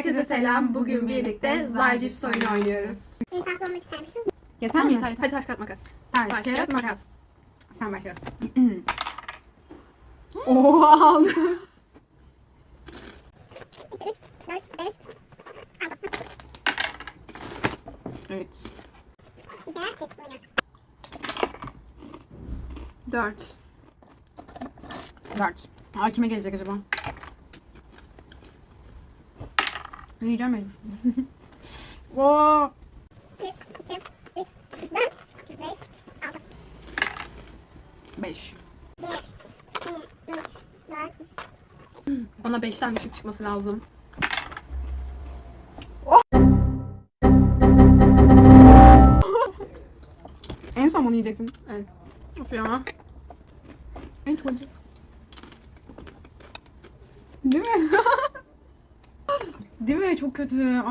Herkese selam. Bugün birlikte Zar Cips oyunu oynuyoruz. İnsaflı olmak ister misin? Yeter mi? yeter. Hadi taş kağıt makas. Taş, Taş, kağıt, makas. Sen başlasın. Oha aldım. 2, 3, 4, 5, 6. Evet. 2, 3, bunu yap. Dört. Dört. Aa kime gelecek acaba? Yiyeceğim ben? Oo. 1, 2, 3, 4, 5, 6. Beş. 1, 2, 3, 4, Bana beşten düşük çıkması lazım. En son bunu yiyeceksin. Evet. Of ya. Çok acı. Değil mi? Değil mi? Çok kötü.